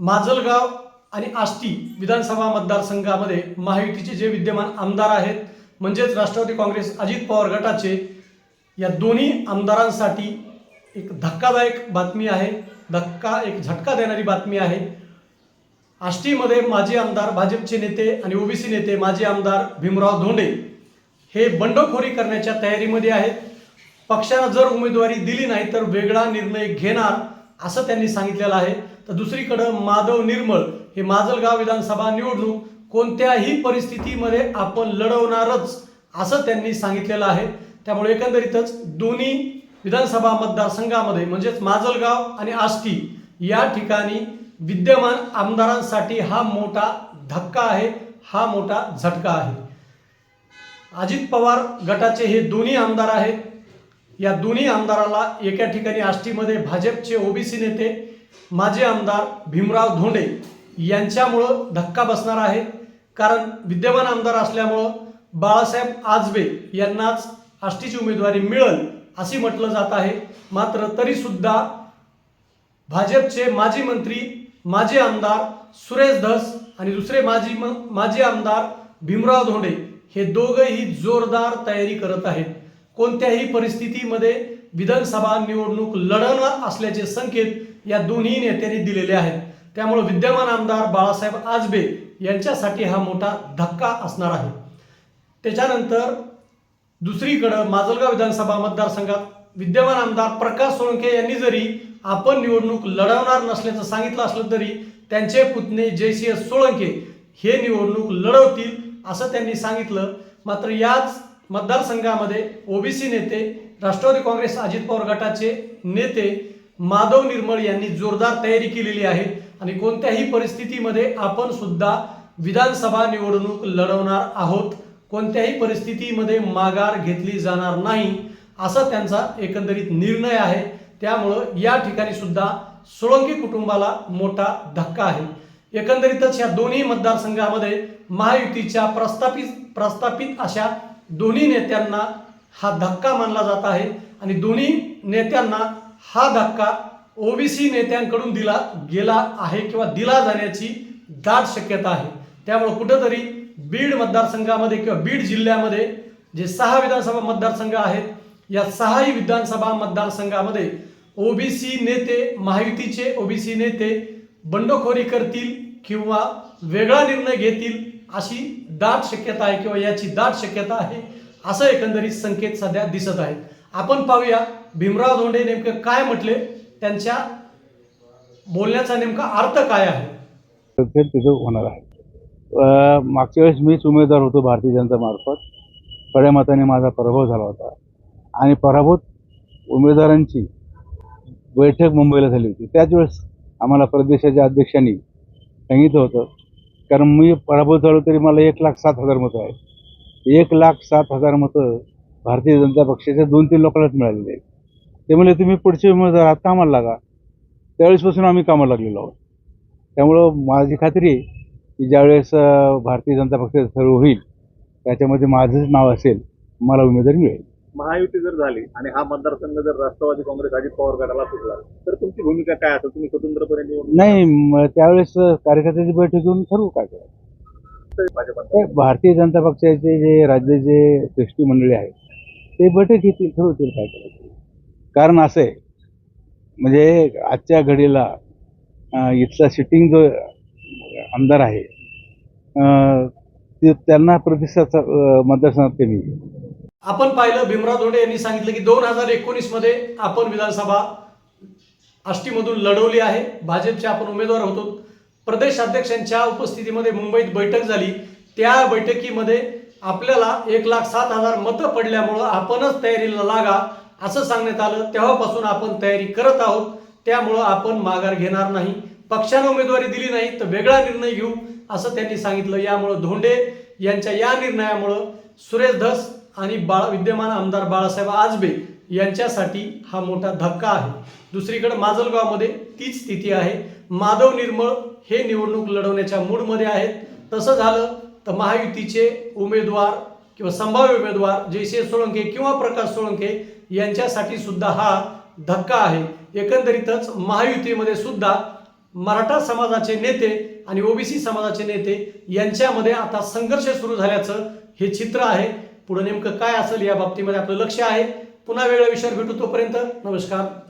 माजलगाव आणि आष्टी विधानसभा मतदारसंघामध्ये महायुतीचे जे विद्यमान आमदार आहेत म्हणजेच राष्ट्रवादी काँग्रेस अजित पवार गटाचे या दोन्ही आमदारांसाठी एक धक्कादायक बातमी आहे धक्का एक झटका देणारी बातमी आहे. आष्टीमध्ये माजी आमदार भाजपचे नेते आणि ओबीसी नेते माजी आमदार भीमराव धोंडे हे बंडखोरी करण्याच्या तयारीमध्ये आहेत. पक्षानं जर उमेदवारी दिली नाही तर वेगळा निर्णय घेणार असं त्यांनी सांगितलेलं आहे. तर दुसरीकडं माधव निर्मळ हे माजलगाव विधानसभा निवडणूक कोणत्याही परिस्थितीमध्ये आपण लढवणारच असं त्यांनी सांगितलेलं आहे. त्यामुळे एकंदरीतच दोन्ही विधानसभा मतदारसंघामध्ये म्हणजेच माजलगाव आणि आष्टी या ठिकाणी विद्यमान आमदारांसाठी हा मोठा धक्का आहे हा मोठा झटका आहे. अजित पवार गटाचे हे दोन्ही आमदार आहेत. या दोन्ही आमदाराला एका ठिकाणी आष्टीमध्ये भाजपचे ओबीसी नेते माजी आमदार भीमराव धोंडे यांच्यामुळं धक्का बसणार आहे कारण विद्यमान आमदार असल्यामुळं बाळासाहेब आजबे यांनाच आष्टीची उमेदवारी मिळेल असे म्हटलं जात आहे. मात्र तरीसुद्धा भाजपचे माजी मंत्री माजी आमदार सुरेश धस आणि दुसरे माजी म माजी आमदार भीमराव धोंडे हे दोघंही जोरदार तयारी करत आहेत. कोणत्याही परिस्थितीमध्ये विधानसभा निवडणूक लढवणार असल्याचे संकेत या दोन्ही नेत्यांनी दिलेले आहेत. त्यामुळे विद्यमान आमदार बाळासाहेब आजबे यांच्यासाठी हा मोठा धक्का असणार आहे. त्याच्यानंतर दुसरीकडं माजलगाव विधानसभा मतदारसंघात विद्यमान आमदार प्रकाश सोळंके यांनी जरी आपण निवडणूक लढवणार नसल्याचं सांगितलं असलं तरी त्यांचे पुतणे जयसिंह सोळंके हे निवडणूक लढवतील असं त्यांनी सांगितलं. मात्र याच मतदारसंघामध्ये ओबीसी नेते राष्ट्रवादी काँग्रेस अजित पवार गटाचे नेते माधव निर्मळ यांनी जोरदार तयारी केलेली आहे. आणि कोणत्याही परिस्थितीमध्ये आपण सुद्धा विधानसभा निवडणूक लढवणार आहोत. कोणत्याही परिस्थितीमध्ये माघार घेतली जाणार नाही असा त्यांचा एकंदरीत निर्णय आहे. त्यामुळं या ठिकाणी सुद्धा सोळंकी कुटुंबाला मोठा धक्का आहे. एकंदरीतच या दोन्ही मतदारसंघामध्ये महायुतीच्या प्रस्थापित प्रस्थापित अशा दोन्ही नेत्यांना हा धक्का मानला जात आहे आणि दोन्ही नेत्यांना हा धक्का ओबीसी नेत्यांकडून दिला गेला आहे किंवा दिला जाण्याची दाट शक्यता आहे. त्यामुळे कुठंतरी बीड मतदारसंघामध्ये किंवा बीड जिल्ह्यामध्ये जे सहा विधानसभा मतदारसंघ आहेत या सहाही विधानसभा मतदारसंघामध्ये ओबीसी नेते महायुतीचे ओबीसी नेते बंडखोरी करतील किंवा वेगळा निर्णय घेतील अशी दाट शक्यता आहे किंवा याची दाट शक्यता आहे असं एकंदरीत संकेत सध्या दिसत आहेत. आपण पाहूया भीमराव धोंडे नेमकं काय म्हटले त्यांच्या बोलण्याचा नेमका अर्थ काय आहे? ते तिथं होणार आहे. मागच्या वेळेस मीच उमेदवार होतो भारतीय जनता मार्फत. कड्या मताने माझा पराभव झाला होता. आणि पराभूत उमेदवारांची बैठक मुंबईला झाली होती. त्याच वेळेस आम्हाला प्रदेशाच्या अध्यक्षांनी सांगितलं होतं कारण मी पराभूत झालो तरी मला एक लाख सात हजार मतं आहेत. एक लाख सात हजार मतं भारतीय जनता पक्षाच्या दोन तीन लोकांनाच मिळालेले आहेत. ते म्हणले तुम्ही पुढचे उमेदवार आहात कामाला लागा. त्यावेळेसपासून आम्ही कामाला लागलेलो आहोत. त्यामुळं माझी खात्री आहे की ज्यावेळेस भारतीय जनता पक्षाचं सर्व होईल त्याच्यामध्ये माझंच नाव असेल मला उमेदवारी मिळेल. महायुती जर झाली आणि हा मतदारसंघ जर राष्ट्रवादी काँग्रेस अजित पवार गटाला सुटला तर तुमची भूमिका काय असेल तुम्ही स्वतंत्रपणे निवडून नाही म- त्यावेळेस कार्यकर्त्याची बैठक घेऊन ठरवू काय करायचं? भाजपात तर भारतीय जनता पक्षाचे जे राज्याचे श्रेष्ठी मंडळी आहेत ते बैठक घेतील ठरवतील काय करायचं? कारण असं आहे म्हणजे आजच्या घडीला अं, इथला सिटिंग जो आमदार आहे अं, ते त्यांना प्रतिसाद अं, मतदारसंघात कमी आहे. आपण पाहिलं भीमराव धोंडे यांनी सांगितलं की दोन हजार एकोणीसमध्ये आपण विधानसभा आष्टीमधून लढवली आहे. भाजपचे आपण उमेदवार होतो. प्रदेश अध्यक्षांच्या उपस्थितीमध्ये मुंबईत बैठक झाली. त्या बैठकीमध्ये आपल्याला एक लाख सात हजार मतं पडल्यामुळं आपणच तयारीला लागा असं सांगण्यात आलं. तेव्हापासून आपण तयारी करत आहोत. त्यामुळं आपण माघार घेणार नाही. पक्षानं उमेदवारी दिली नाही तर वेगळा निर्णय घेऊ असं त्यांनी सांगितलं. यामुळं धोंडे यांच्या या निर्णयामुळं सुरेश धस आणि बाळ विद्यमान आमदार बाळासाहेब आजबे यांच्यासाठी हा मोठा धक्का आहे. दुसरीकडे माजलगावमध्ये तीच स्थिती आहे. माधव निर्मळ हे निवडणूक लढवण्याच्या मूडमध्ये आहेत. तसं झालं तर महायुतीचे उमेदवार किंवा संभाव्य उमेदवार जयसिंह सोळंके किंवा प्रकाश सोळंके यांच्यासाठी सुद्धा हा धक्का आहे. एकंदरीतच महायुतीमध्ये सुद्धा मराठा समाजाचे नेते आणि ओबीसी समाजाचे नेते यांच्यामध्ये आता संघर्ष सुरू झाल्याचं हे चित्र आहे. पुढे नेमकं काय असेल या बाबतीमध्ये आपलं लक्ष आहे. पुन्हा वेगळ्या विषयावर भेटू तोपर्यंत. नमस्कार.